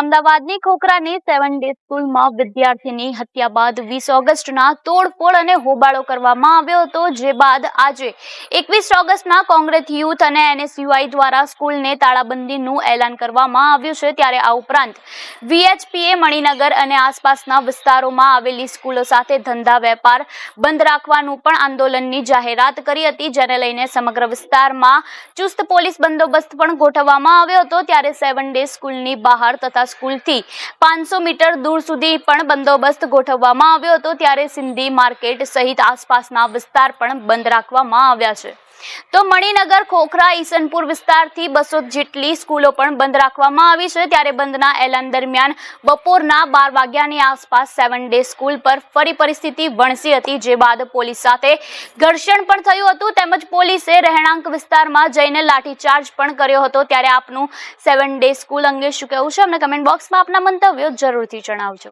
અમદાવાદની ખોખરાની seven day સ્કૂલમાં વિદ્યાર્થીની હત્યા બાદ વીસ ઓગસ્ટના તોડફોડ અને હોબાળો કરવામાં આવ્યો હતો, જે બાદ આજે એકવીસ ઓગસ્ટના કોંગ્રેસ યુથ અને એનએસયુઆઈ દ્વારા સ્કૂલને તાળાબંધીનું એલાન કરવામાં આવ્યું છે. ત્યારે આ ઉપરાંત વીએચપીએ મણિનગર અને આસપાસના વિસ્તારોમાં આવેલી સ્કૂલો સાથે ધંધા વેપાર બંધ રાખવાનું પણ આંદોલનની જાહેરાત કરી હતી, જેને લઈને સમગ્ર વિસ્તારમાં ચુસ્ત પોલીસ બંદોબસ્ત પણ ગોઠવવામાં આવ્યો હતો. ત્યારે સેવન ડે સ્કૂલની બહાર તથા સ્કૂલથી પાંચસો મીટર દૂર સુધી પણ બંદોબસ્ત ગોઠવવામાં આવ્યો હતો, ત્યારે સિંધી માર્કેટ સહિત આસપાસના વિસ્તાર પણ બંધ રાખવામાં આવ્યા છે. તો મણિનગર, ખોખરા, ઈસનપુર વિસ્તારથી બસો જેટલી સ્કૂલો પણ બંધ રાખવામાં આવી છે. ત્યારે બંધના એલાન દરમિયાન બપોરના બાર વાગ્યાની આસપાસ સેવન ડે સ્કૂલ પર ફરી પરિસ્થિતિ વણસી હતી, જે બાદ પોલીસ સાથે ઘર્ષણ પણ થયું હતું. તેમજ પોલીસે રહેણાંક વિસ્તારમાં જઈને લાઠીચાર્જ પણ કર્યો હતો. ત્યારે આપનું સેવન ડે સ્કૂલ અંગે શું કહેવું છે? અમને કમેન્ટ બોક્સમાં આપના મંતવ્યો જરૂરથી જણાવજો.